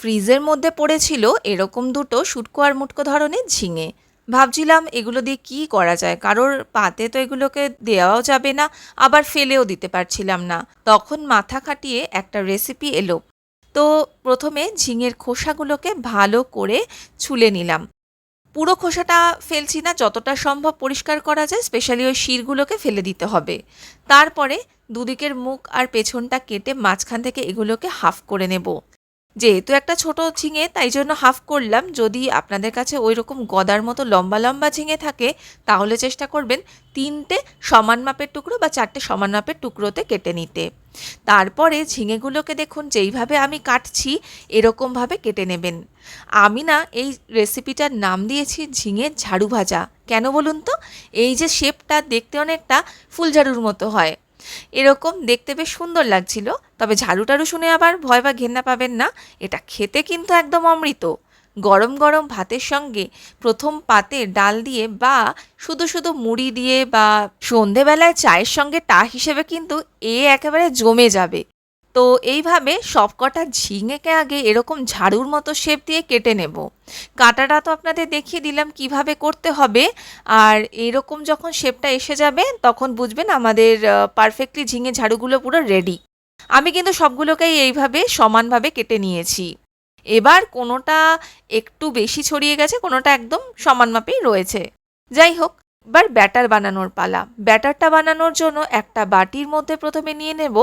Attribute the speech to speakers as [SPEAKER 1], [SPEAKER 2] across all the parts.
[SPEAKER 1] ফ্রিজের মধ্যে পড়েছিল এরকম দুটো শুটকো আর মুটকো ধরনের ঝিঙে। ভাবছিলাম এগুলো দিয়ে কি করা যায়? কারোর পাতে তো এগুলোকে দেওয়াও যাবে না, আবার ফেলেও দিতে পারছিলাম না। তখন মাথা খাটিয়ে একটা রেসিপি এলো। তো প্রথমে ঝিঙের খোসাগুলোকে ভালো করে ছুলে নিলাম। পুরো খোসাটা ফেলছি না, যতটা সম্ভব পরিষ্কার করা যায় স্পেশালি ওই শিরগুলোকে ফেলে দিতে হবে। তারপরে দুদিকের মুখ আর পেছনটা কেটে মাঝখান থেকে এগুলোকে হাফ করে নেব। যেহেতু একটা ছোট ঝিঙে, তাই জন্য হাফ করলাম। যদি আপনাদের কাছে ওই রকম গদার মতো লম্বা লম্বা ঝিঙে থাকে, তাহলে চেষ্টা করবেন তিনটে সমান মাপের টুকরো বা চারটে সমান মাপের টুকরোতে কেটে নিতে। তারপরে ঝিঙেগুলোকে দেখুন, যেইভাবে আমি কাটছি, এরকমভাবে কেটে নেবেন। আমি না এই রেসিপিটার নাম দিয়েছি ঝিঙের ঝাড়ু ভাজা। কেন বলুন তো? এই যে শেপটা দেখতে অনেকটা ফুলঝাড়ুর মতো হয়। এরকম দেখতে বেশ সুন্দর লাগছিল, তবে ঝাড়ু শুনে আবার ভয় বা ঘেন্না পাবেন না, এটা খেতে কিন্তু একদম অমৃত। গরম গরম ভাতের সঙ্গে প্রথম পাতে ডাল দিয়ে বা শুধু শুধু মুড়ি দিয়ে বা সন্ধেবেলায় চায়ের সঙ্গে টা হিসেবে কিন্তু এ একেবারে জমে যাবে। তো এইভাবে সবকটা ঝিঙেকে আগে এরকম ঝাড়ুর মতো শেপ দিয়ে কেটে নেব। কাটাটা তো আপনাদের দেখিয়ে দিলাম কীভাবে করতে হবে। আর এরকম যখন শেপটা এসে যাবে, তখন বুঝবেন আমাদের পারফেক্টলি ঝিঙে ঝাড়ুগুলো পুরো রেডি আমি কিন্তু সবগুলোকেই এইভাবে সমানভাবে কেটে নিয়েছি। এবার কোনোটা একটু বেশি ছড়িয়ে গেছে, কোনোটা একদম সমান মাপেই রয়েছে। যাই হোক এবার ব্যাটার বানানোর পালা। ব্যাটারটা বানানোর জন্য একটা বাটির মধ্যে প্রথমে নিয়ে নেব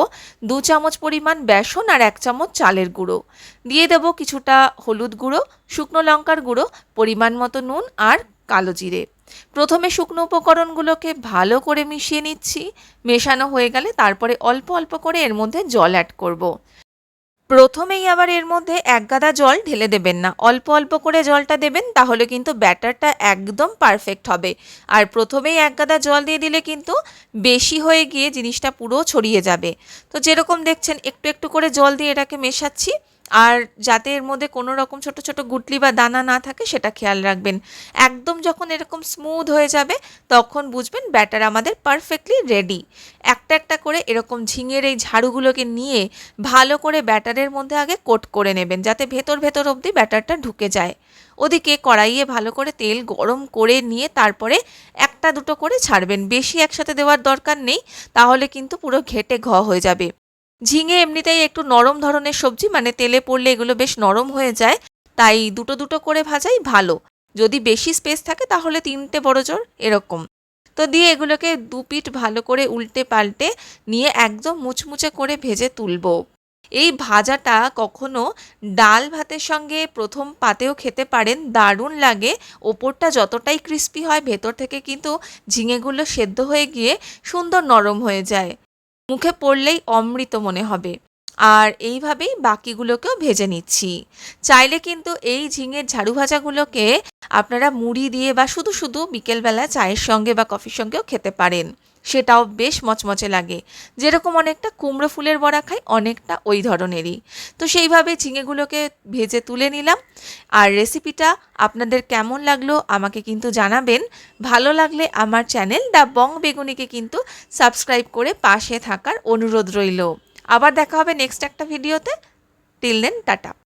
[SPEAKER 1] দু চামচ পরিমাণ বেসন আর এক চামচ চালের গুঁড়ো। দিয়ে দেব কিছুটা হলুদ গুঁড়ো, শুকনো লঙ্কার গুঁড়ো, পরিমাণ মতো নুন আর কালো জিরে। প্রথমে শুকনো উপকরণগুলোকে ভালো করে মিশিয়ে নিচ্ছি। মেশানো হয়ে গেলে তারপরে অল্প অল্প করে এর মধ্যে জল অ্যাড করব। প্রথমেই আবার এর মধ্যে এক গাদা জল ঢেলে দেবেন না। অল্প অল্প করে জলটা দেবেন, তাহলে কিন্তু ব্যাটারটা একদম পারফেক্ট হবে। আর প্রথমেই এক গাদা জল দিয়ে দিলে কিন্তু বেশি হয়ে গিয়ে জিনিসটা পুরো ছড়িয়ে যাবে। তো যেরকম দেখছেন, একটু একটু করে জল দিয়ে এটাকে মেশাচ্ছি। আর যাতে এর মধ্যে কোনো রকম ছোট ছোট গুটলি বা দানা না থাকে, সেটা খেয়াল রাখবেন। একদম যখন এরকম স্মুথ হয়ে যাবে, তখন বুঝবেন ব্যাটার আমাদের পারফেক্টলি রেডি একটা একটা করে এরকম ঝিঙের এই ঝাড়ুগুলোকে নিয়ে ভালো করে ব্যাটারের মধ্যে আগে কোট করে নেবেন, যাতে ভেতর ভেতর অবধি ব্যাটারটা ঢুকে যায়। ওদিকে কড়াইয়ে ভালো করে তেল গরম করে নিয়ে তারপরে একটা দুটো করে ছাড়বেন। বেশি একসাথে দেওয়ার দরকার নেই, তাহলে কিন্তু পুরো ঘেটে ঘ হয়ে যাবে। ঝিঙে এমনিতেই একটু নরম ধরনের সবজি মানে তেলে পড়লে এগুলো বেশ নরম হয়ে যায়, তাই দুটো দুটো করে ভাজাই ভালো। যদি বেশি স্পেস থাকে তাহলে তিনটে বড় জোর এরকম। তো দিয়ে এগুলোকে দু পিঠ ভালো করে উল্টে পাল্টে নিয়ে একদম মুচমুচে করে ভেজে তুলবো। এই ভাজাটা কখনো ডাল ভাতের সঙ্গে প্রথম পাতেও খেতে পারেন, দারুণ লাগে। ওপরটা যতটাই ক্রিস্পি হয়, ভেতর থেকে কিন্তু ঝিঙেগুলো সেদ্ধ হয়ে গিয়ে সুন্দর নরম হয়ে যায়। মুখে পড়লেই অমৃত মনে হবে। আর এইভাবেই বাকিগুলোকেও ভেজে নিচ্ছি। চাইলে কিন্তু এই ঝিঙের ঝাড়ু ভাজাগুলোকে আপনারা মুড়ি দিয়ে বা শুধু শুধু বিকেলবেলা চায়ের সঙ্গে বা কফির সঙ্গেও খেতে পারেন। সেটাও বেশ মচমচে লাগে। যেরকম অনেকটা কুমড়ো ফুলের বড়া খাই, অনেকটা ওই ধরনেরই। তো সেইভাবে ঝিঙেগুলোকে ভেজে তুলে নিলাম। আর রেসিপিটা আপনাদের কেমন লাগল আমাকে কিন্তু জানাবেন। ভালো লাগলে আমার চ্যানেল দ্য বং বেগুনিকে কিন্তু সাবস্ক্রাইব করে পাশে থাকার অনুরোধ রইল। আবার দেখা হবে নেক্সট একটা ভিডিওতে। Till then, tata.